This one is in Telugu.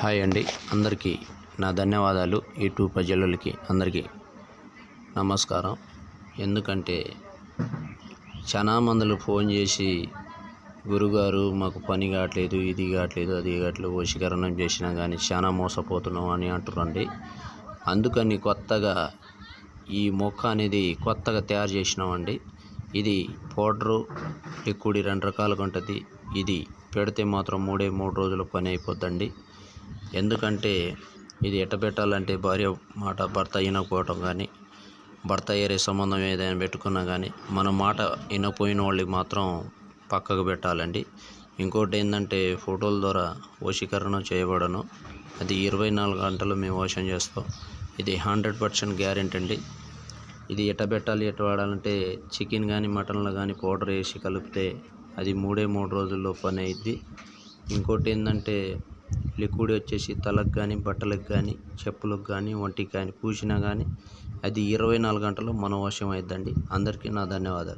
హాయ్ అండి. అందరికీ నా ధన్యవాదాలు. యూట్యూబ్ ప్రజలకి అందరికీ నమస్కారం. ఎందుకంటే చాలా మందులు ఫోన్ చేసి గురుగారు మాకు పని కావట్లేదు ఇది కావట్లేదు అది కావట్లేదు వశీకరణం చేసినా కానీ చాలా మోసపోతున్నాం అని అంటురండి అందుకని కొత్తగా ఈ మొక్క అనేది కొత్తగా తయారు చేసినామండి. ఇది పౌడరు లిక్విడ్ రెండు రకాలుగా ఉంటుంది. ఇది పెడితే మాత్రం మూడే మూడు రోజుల పని అయిపోద్దండి. ఎందుకంటే ఇది ఎట్ట పెట్టాలంటే భార్య మాట భర్త వినకపోవటం కానీ భర్త ఏరే సంబంధం ఏదైనా పెట్టుకున్నా కానీ మన మాట వినపోయిన వాళ్ళకి మాత్రం పక్కకు పెట్టాలండి. ఇంకోటి ఏంటంటే ఫోటోల ద్వారా వశీకరణ చేయబడను. అది ఇరవై నాలుగు గంటలు మేము వశం చేస్తాం. ఇది హండ్రెడ్ పర్సెంట్ గ్యారెంటీ అండి. ఇది ఎట్ట పెట్టాలి ఎట్ట వాడాలంటే చికెన్ కానీ మటన్లో కానీ పౌడర్ వేసి కలిపితే అది మూడే మూడు రోజుల్లో పని అయింది ఇంకోటి ఏంటంటే లిక్విడ్ వచ్చేసి తలకు కానీ బట్టలకు కానీ చెప్పులకు కానీ ఒంటికి కానీ పూసినా కానీ అది ఇరవై నాలుగు గంటలు మన వశం అందరికీ నా ధన్యవాదాలు.